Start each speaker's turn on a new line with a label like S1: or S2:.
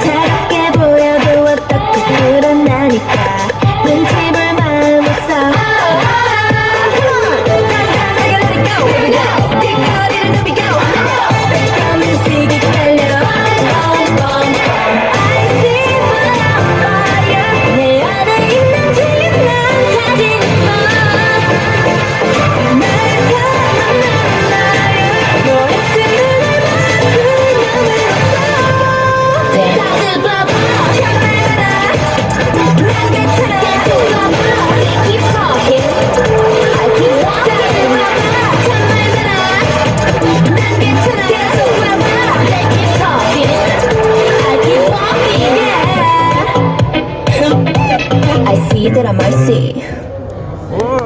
S1: 작게 보여도 어 MIC. I see.